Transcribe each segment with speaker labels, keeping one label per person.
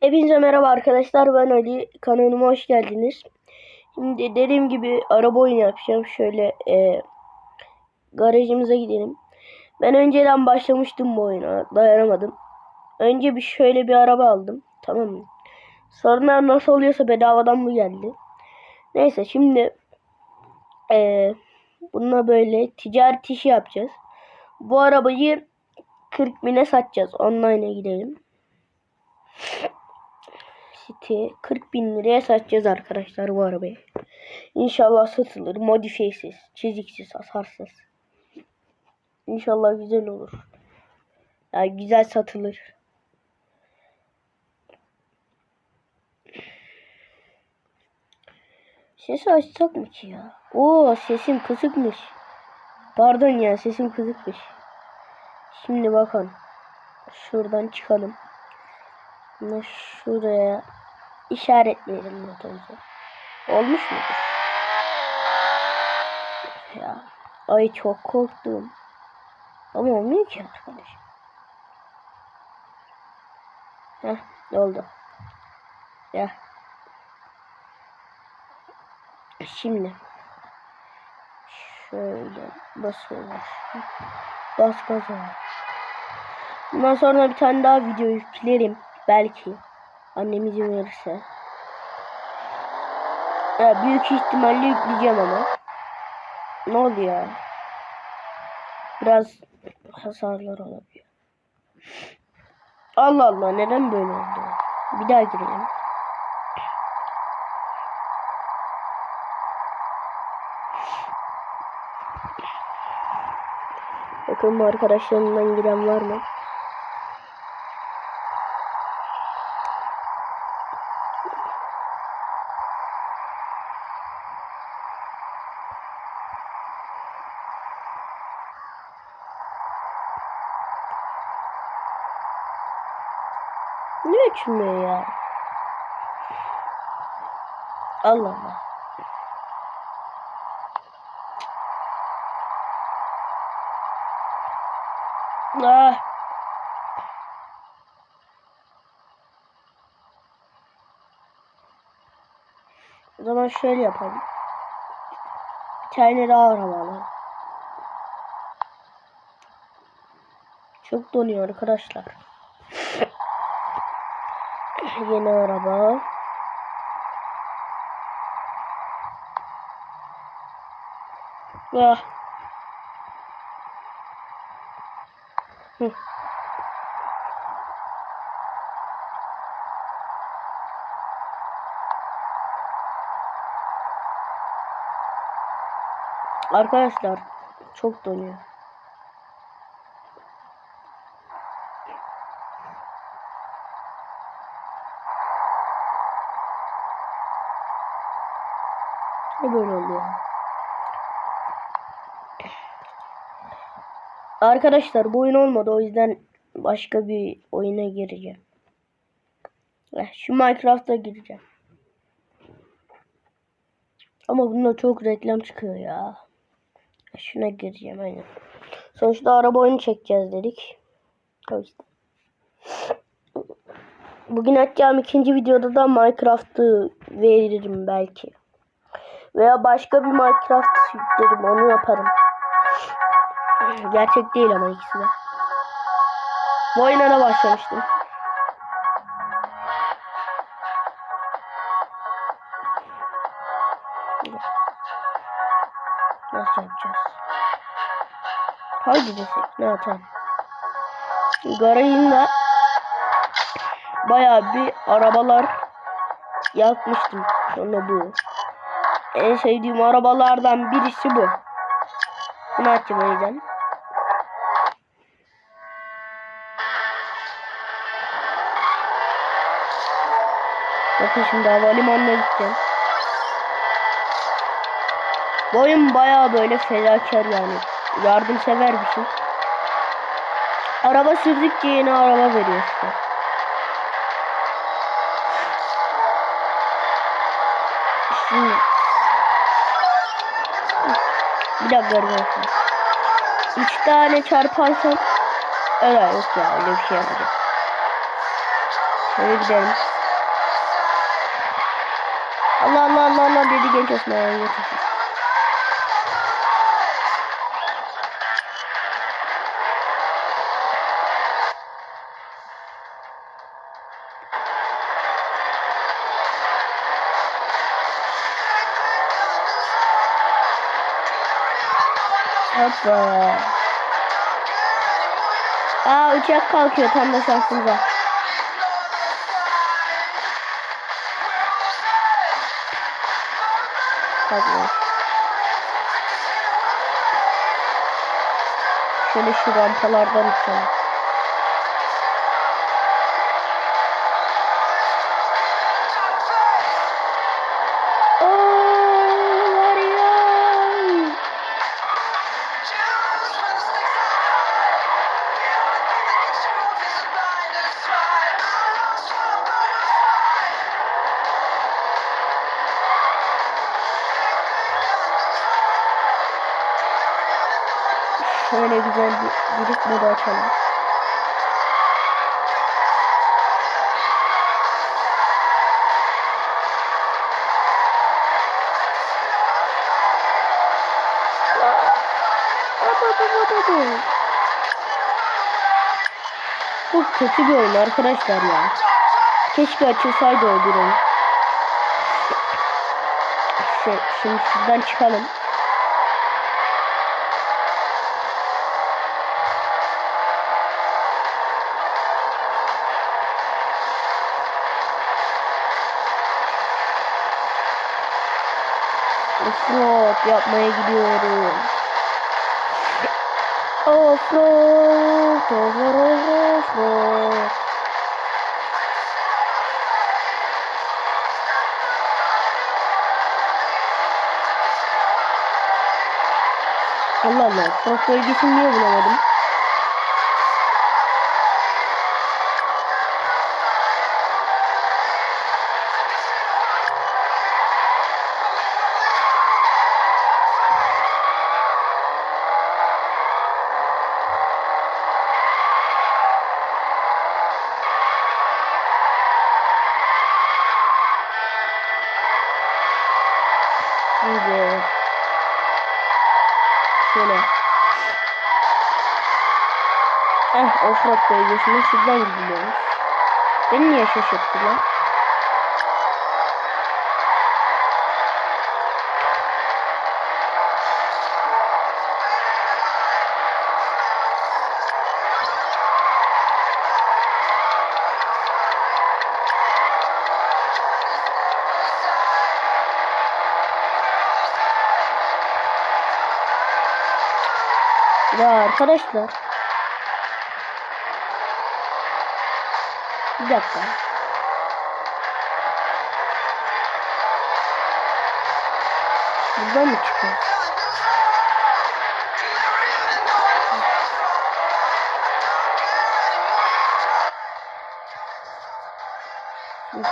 Speaker 1: Hepinize merhaba arkadaşlar ben Ali kanalıma hoş geldiniz. Şimdi dediğim gibi araba oyunu yapacağım. Şöyle e, garajımıza gidelim. Ben önceden başlamıştım bu oyuna dayanamadım. Önce bir şöyle bir araba aldım tamam mı? Sonra nasıl oluyorsa bedavadan bu geldi. Neyse şimdi e, bununla böyle ticaret işi yapacağız. Bu arabayı 40 bine satacağız. Online'a gidelim. City 40 bin liraya satacağız arkadaşlar bu arabayı. İnşallah satılır. Modifiyesiz, çiziksiz, hasarsız. İnşallah güzel olur. Yani güzel satılır. Sesi açsak mı ki ya? Oo sesim kısıkmış. Pardon ya sesim kısıkmış. Şimdi bakın. Şuradan çıkalım. Şuraya işaretleyelim notumuzu. Olmuş mudur? Ya. Ay çok korktum. Ama olmuyor ki arkadaş. Heh oldu. Ya. Şimdi. Şöyle basıyoruz. Bas gaza. Bundan sonra bir tane daha video yüklerim. Belki. Annem izin verirse. Ya büyük ihtimalle yükleyeceğim ama. Ne oldu ya? Biraz hasarlar olabiliyor. Allah Allah neden böyle oldu? Bir daha girelim. Bakalım arkadaşlarımdan giren var mı? Ne açmıyor ya? Allah Allah. Ah. O zaman şöyle yapalım. Bir tane daha araba alalım. Çok donuyor arkadaşlar. Yeni araba. Ah. Hı. Arkadaşlar çok donuyor. Ne böyle oluyor? Arkadaşlar bu oyun olmadı o yüzden başka bir oyuna gireceğim. Eh, Şu Minecraft'a gireceğim. Ama bunda çok reklam çıkıyor ya. Şuna gireceğim aynen. Sonuçta araba oyunu çekeceğiz dedik. O yüzden. Bugün atacağım ikinci videoda da Minecraft'ı veririm belki. Veya başka bir Minecraft yüklerim onu yaparım. Gerçek değil ama ikisi de. Bu oyuna da başlamıştım. Nasıl yapacağız? Haydi desek ne yapalım? Garajında bayağı bir arabalar yakmıştım. Sonra bu. En sevdiğim arabalardan birisi bu. Bunu açacağım o yüzden. Bakın şimdi havalimanına gideceğim. Bu oyun bayağı böyle fedakar yani. Yardımsever bir şey. Araba sürdükçe yeni araba veriyor işte. Bir dakika arkadaşlar. Üç tane çarparsam Öyle yok ya öyle bir şey yapacağım. Şöyle gidelim. Allah Allah Allah Allah dedi genç Osman. Genç Osman. Hoppa. Aa uçak kalkıyor tam da şansımıza. Kalkmıyor. Şöyle şu rampalardan uçalım. Şöyle güzel bir birik modu açalım. Çok kötü bir oyun arkadaşlar ya. Keşke açılsaydı o bir oyun. Şu, şimdi şuradan çıkalım. Offroad yapmaya gidiyorum. Offroad, offroad, offroad. Allah Allah, offroad bölgesini niye bulamadım? Offroad bölgesine şuradan gidiyormuş. Beni niye şaşırttılar? Ya arkadaşlar. Bir dakika. Buradan mı çıkıyor?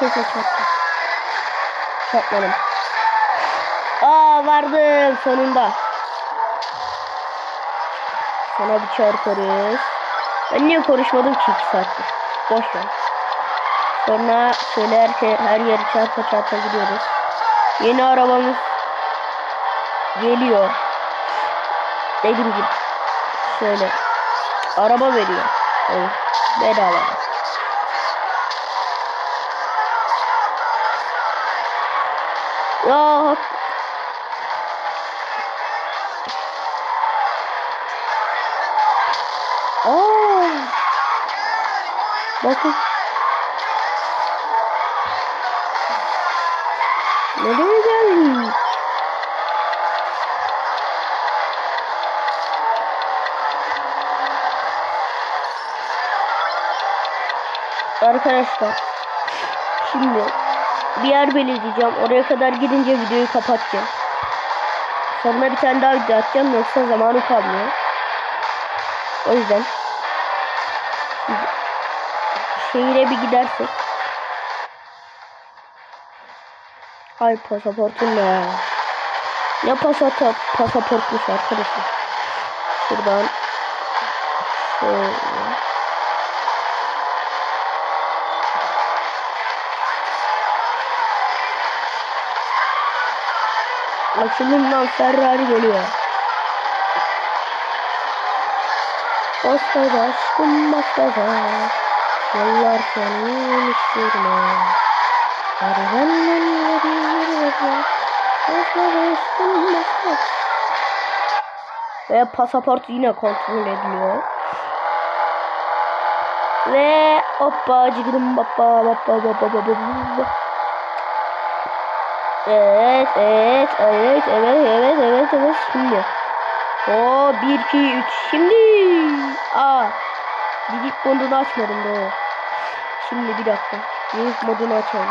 Speaker 1: Kesin çarptım. Çarpmadım. Aa vardım sonunda. Sana bir çarparız. Ben niye konuşmadım ki 2 saattir? Boş ver. Sonra şöyle her, şey, her yeri çarpa çarpa gidiyoruz. Yeni arabamız geliyor. Dediğim gibi şöyle araba veriyor. Evet, bedava. Ya Aa! Bakın. Arkadaşlar şimdi bir yer belirleyeceğim. Oraya kadar gidince videoyu kapatacağım. Sonra bir tane daha video atacağım yoksa zamanı kalmıyor. O yüzden şehire bir gidersek Ay pasaportum ne? Ne pasaport pasaportmuş arkadaşlar. Şuradan şöyle Açılımdan Ferrari geliyor. Bas gaza aşkım bas gaza. Yollar seni istiyorum. Arabanın yeri yeri Bas gaza aşkım bas gaza. Ve pasaport yine kontrol ediliyor. Ve hoppa cigrim bappa bappa bappa bappa bappa. Evet, evet, evet, evet, evet, evet, evet, şimdi. O 1, 2, 3, şimdi. Aa, Didik modunu açmadım doğru. Şimdi bir dakika. Didik modunu açalım.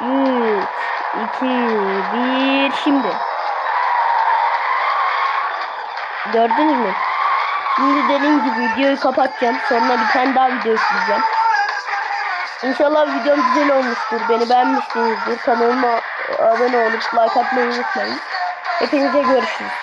Speaker 1: 3, 2, 1, şimdi. Gördünüz mü? Şimdi dediğim gibi videoyu kapatacağım. Sonra bir tane daha video yükleyeceğim. İnşallah videom güzel olmuştur. Beni beğenmişsinizdir. Kanalıma abone olup like atmayı unutmayın. Hepinize görüşürüz.